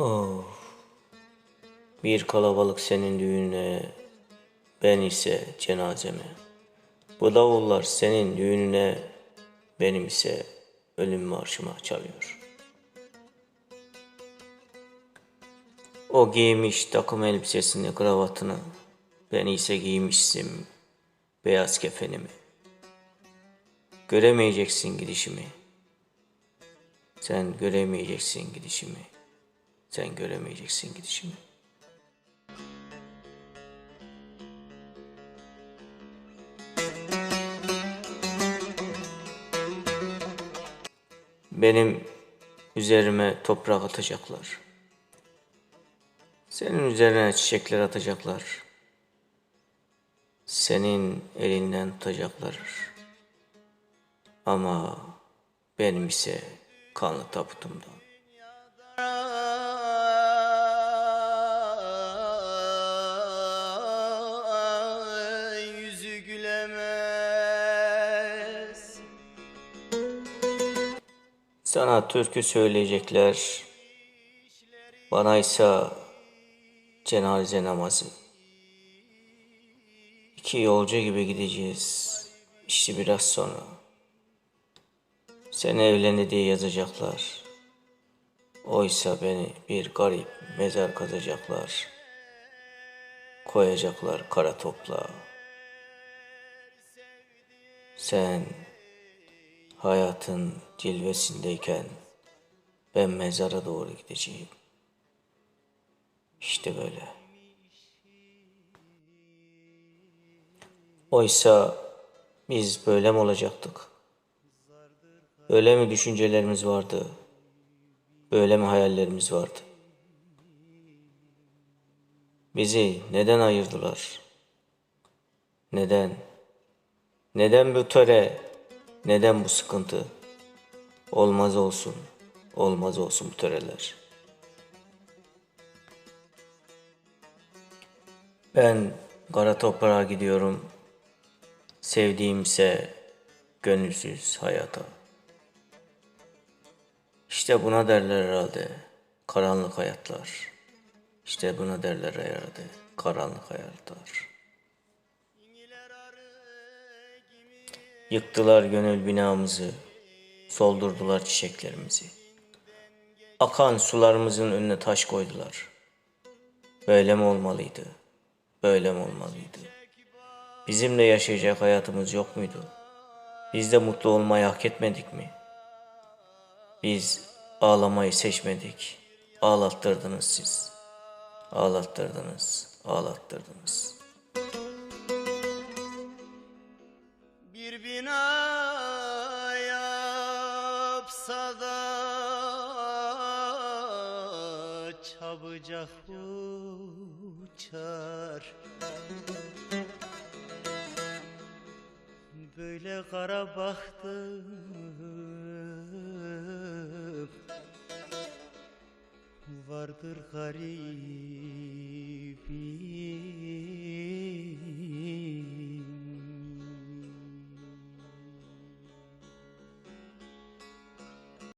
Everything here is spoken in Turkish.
Oh. Bir kalabalık senin düğününe, ben ise cenazeme. Bu davullar senin düğününe, benim ise ölüm marşıma çalıyor. O giymiş takım elbisesini, kravatını, ben ise giymişsim beyaz kefenimi. Göremeyeceksin gidişimi. Sen göremeyeceksin gidişimi. Sen göremeyeceksin gidişimi. Benim üzerime toprak atacaklar. Senin üzerine çiçekler atacaklar. Senin elinden tutacaklar. Ama benim ise kanlı tabutumdan. Sana türkü söyleyecekler. Bana ise cenaze namazı. İki yolcu gibi gideceğiz. İşte biraz sonra. Sen evlendi diye yazacaklar. Oysa beni bir garip mezar kazacaklar. Koyacaklar kara toprağa. Sen hayatın cilvesindeyken ben mezara doğru gideceğim. İşte böyle. Oysa biz böyle mi olacaktık? Böyle mi düşüncelerimiz vardı? Böyle mi hayallerimiz vardı? Bizi neden ayırdılar? Neden? Neden bu töre? Neden bu sıkıntı? Olmaz olsun. Olmaz olsun bu töreler. Ben kara toprağa gidiyorum. Sevdiğimse gönülsüz hayata. İşte buna derler herhalde karanlık hayatlar. İşte buna derler herhalde karanlık hayatlar. Yıktılar gönül binamızı, soldurdular çiçeklerimizi. Akan sularımızın önüne taş koydular. Böyle mi olmalıydı? Böyle mi olmalıydı? Bizimle yaşayacak hayatımız yok muydu? Biz de mutlu olmayı hak etmedik mi? Biz ağlamayı seçmedik. Ağlattırdınız siz. Ağlattırdınız, ağlattırdınız. Da çabucak uçar. Böyle kara baktım Vardır garibin